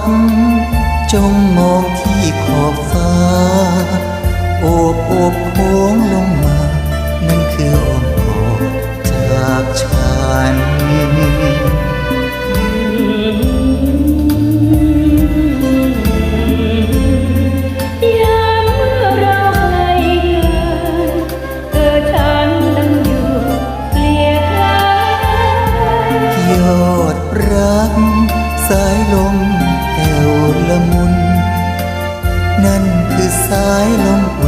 ยอดรักจงมองที่ขอบฟ้า โอบโอบโค้งลงมา นั่นคืออ้อมกอดจากฉันยามเมื่อเราไกลกันเธอฉันนั้นอยู่เพียกลายยอดรักสายลม คื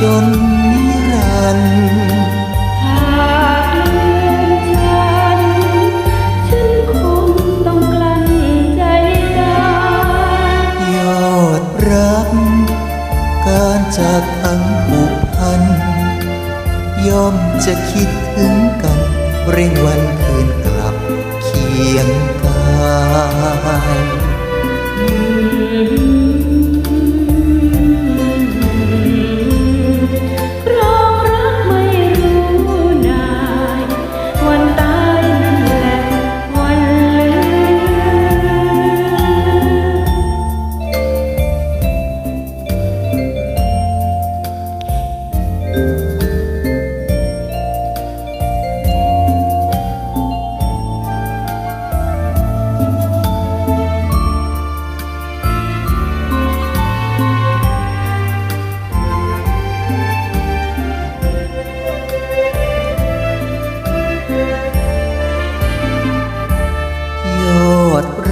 จนนิรันดร์หากลืมฉันฉันคงต้องกลั้นใจตายยอดรักการจากทั้งผูกพัน ย่อมจะคิดถึงกัน เร่งวันคืนกลับเคียงกาย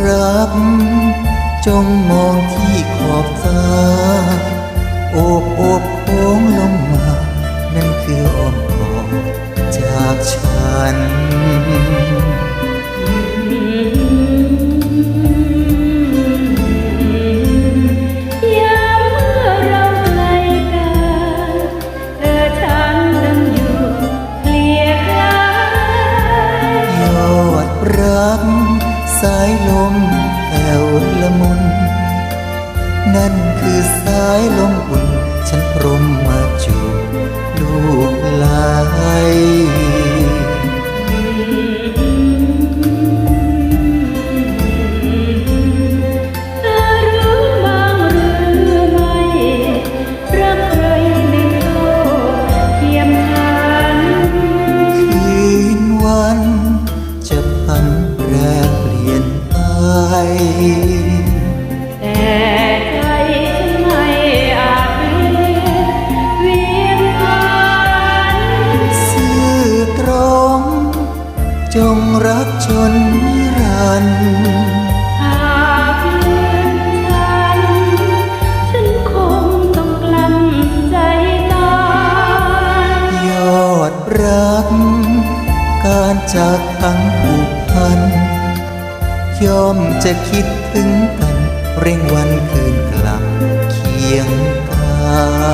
รัก จงมองที่ขอบฟ้าโอบโอบโค้งลงมา นั่นคืออ้อมกอดจากฉัน ลมอุ่น ฉันพรมมาจูบลูกไหลรู้บ้างหรือไม่รักใครไม่โทษเทียมฉันคืนวันจะพันแปรเปลี่ยนไปแต่ รักจนนิรันดร์หากลืมฉันฉันคงต้องกลั้นใจตายยอดรัก การจากทั้งผูกพัน ย่อมจะคิดถึงกัน เร่งวันคืนกลับเคียงกาย